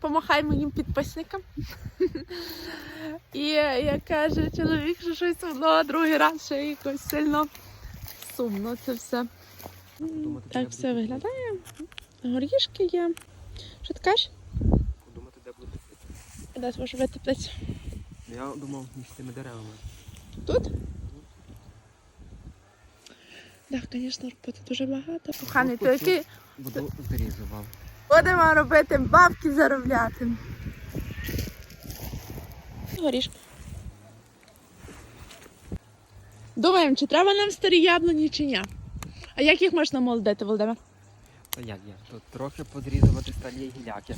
помахай моїм підписникам. І як каже чоловік, що щось воно, а другий раз ще якось сильно сумно це все. Так все виглядає. Горішки є. Що ти кажеш? Думати, де буде. Де може бути теплиця? Я думав між цими деревами. Тут? Так, звісно, роботи дуже багато. Коханий, то який Буду зрізував. Будемо робити бабки заробляти. Горішки. Думаємо, чи треба нам старі яблуні, чи ні. А як їх можна молодити, Володимир? Та як я? Тут трохи подрізувати сталі гіляки.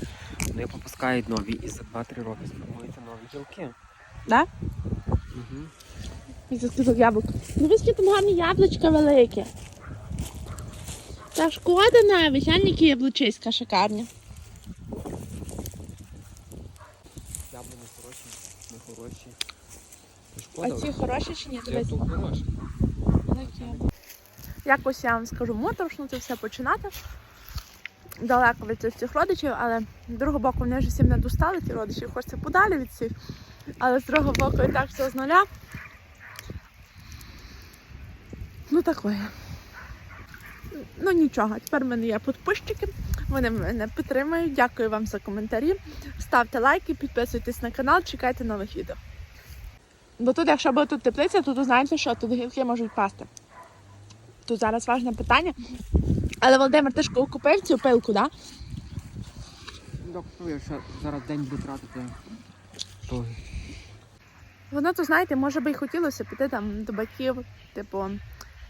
Вони попускають нові і за 2-3 роки сформуються нові гілки. Да? Угу. І заскільки яблук. Ну, ви скільки там гарні яблучка великі. Та шкода навіть, а які яблучиська шикарні. Яблуні хороші, не хороші. Та А Шкода. ці хороші чи ні? Це тут хороші. Якось я вам скажу моторошно це все починати. Далеко від цих родичів, але з другого боку вони вже всім не достали, ті родичі, хочеться подалі від всіх. Але з другого боку і так все з нуля. Ну такое. Ну нічого, тепер в мене є підписчики, вони мене підтримують. Дякую вам за коментарі. Ставте лайки, підписуйтесь на канал, чекайте нових відео. Бо тут, якщо буде тут теплиця, то тут знаєте що, тут гілки можуть пасти. Тут зараз важне питання. Але Володимир, ти ж купив цю пилку, так? Да? Доктор, що зараз день буду тратити. То Воно то, знаєте, може би і хотілося піти там до батьків, типу,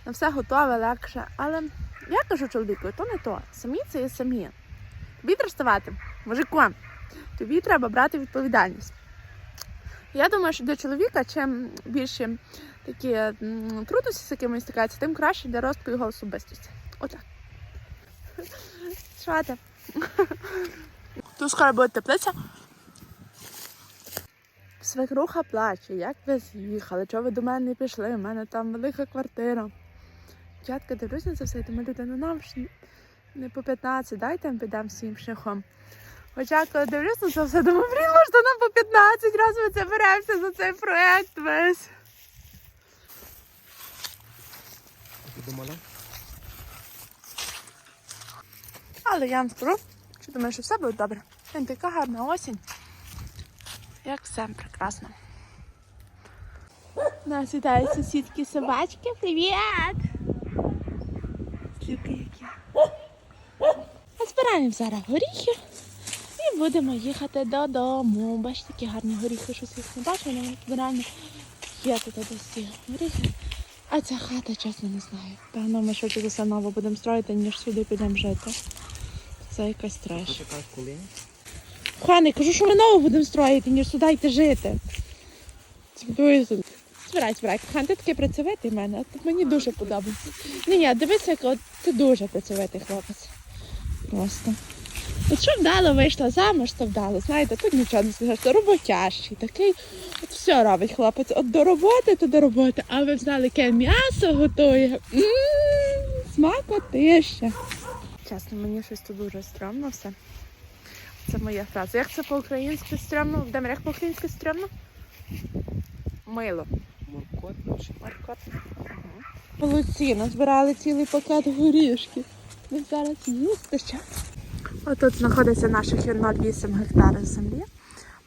на все готове, легше. Але я кажу чоловіку, то не то. Самі це є самі. Тобі треба ставати мужиком. Тобі треба брати відповідальність. Я думаю, що для чоловіка чим більше такі трудності з якимись стикаються, тим краще для росту його особистості. Отак. Що ти? Тут скоро буде теплиця. Свекруха плаче, як ви з'їхали, чого ви до мене не пішли? У мене там велика квартира. Дядька, дивлюсь на це все, і думаю, люди, ну нам ж не по 15, дайте ми підемо всім шляхом. Хоча коли дивлюсь на це все, думаю, блін, може нам по 15 разів ми це беремося за цей проект весь. думала? Але я вам скажу, що думаю, що все буде добре. Він така гарна осінь. Як все прекрасно. Нас вітають сусідки собачки. Привіт! Слівки які. А збираємо зараз горіхи і будемо їхати додому. Бачите, які гарні горіхи, щось їх не бачила, але реально є тут десь ці горіхи. А ця хата, чесно, не знаю. Певно, ми швидше за все ново будемо строїти, ніж сюди підемо жити. Це якась Що треш. Хане, кажу, що ми ново будемо строїти, ніж сюди йти жити. Спокійно. Збирай, збирай. Хан, ти такий працьовитий в мене. Мені дуже подобається. Ні, ні, дивися, як от ти дуже працьовитий хлопець. Просто. От що вдало вийшла замуж, то вдало. Знаєте, тут нічого не скажеш. То роботящий, такий. От все робить хлопець. От до роботи, то до роботи. А ви знали, яке м'ясо готує. М, Смакотища. Чесно, мені щось тут дуже стрьомно все. Це моя фраза. Як це по-українськи стрьомно? Володимир, як по-українськи стрьомно? Мило. Моркотно чи Маркотно. Молодці, назбирали цілий пакет горішків. Ми зараз їсти ще. Отут знаходиться наших 0,8 гектарів землі.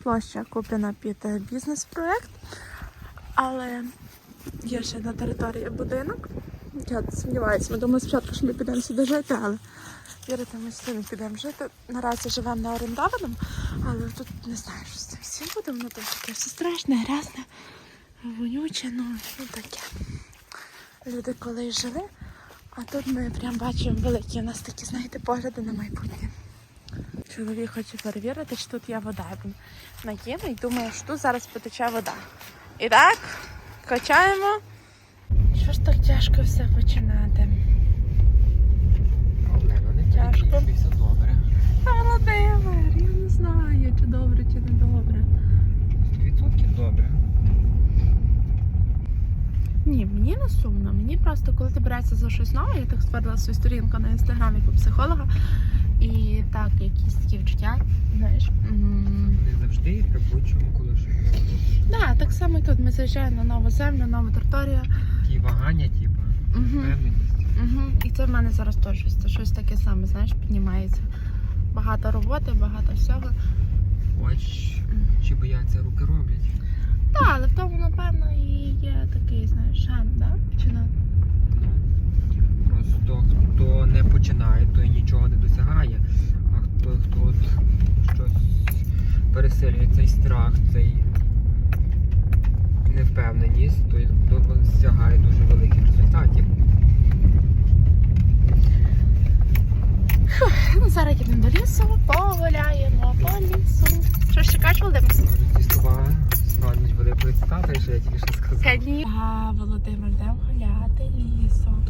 Площа куплена під е, бізнес-проект. Але є ще на території будинок. Я сумніваюся, ми думали спочатку, що ми підемо сюди жити, але вірити ми сюди не підемо жити. Наразі живемо на орендованому, але тут не знаю, що з цим всім буде, воно там таке все страшне, грязне, вонюче, ну, ну таке. Люди колись жили, а тут ми прям бачимо великі у нас такі, знаєте, погляди на майбутнє. Чоловік хоче перевірити, чи тут є вода. Він накине і думає, що тут зараз потече вода. І так, качаємо. Що ж так тяжко все починати? проблема не Тяжко. все добре. Та, Володимир, я не знаю, чи добре, чи не добре. 100% добре. Ні, мені не сумно. Мені просто, коли ти берешся за щось нове, я так створила свою сторінку на інстаграмі по психолога. І так, якісь такі вчуття, знаєш, м, завжди при будь-чому, коли щось нове робиш. Да, так само і тут ми заїжджаємо на нову землю, нову територію. Такі вагання, типу, впевненість. Угу. І це в мене зараз теж щось, це щось таке саме, знаєш, піднімається. Багато роботи, багато всього. Хоч чи бояться руки роблять. Так, але в тому, напевно, і є такий, знаєш, шанс, да? Починати. Ну, просто хто не починає, той нічого не досягає. А хто, хто щось переселює цей страх, цей невпевненість, той досягає дуже великих результатів. Ну, зараз їдемо до лісу, погуляємо по лісу. Що ж чекаєш, Володимир? Зістувала складність великої цитати, що я тільки що сказав. А, Володимир, йдемо гуляти лісом.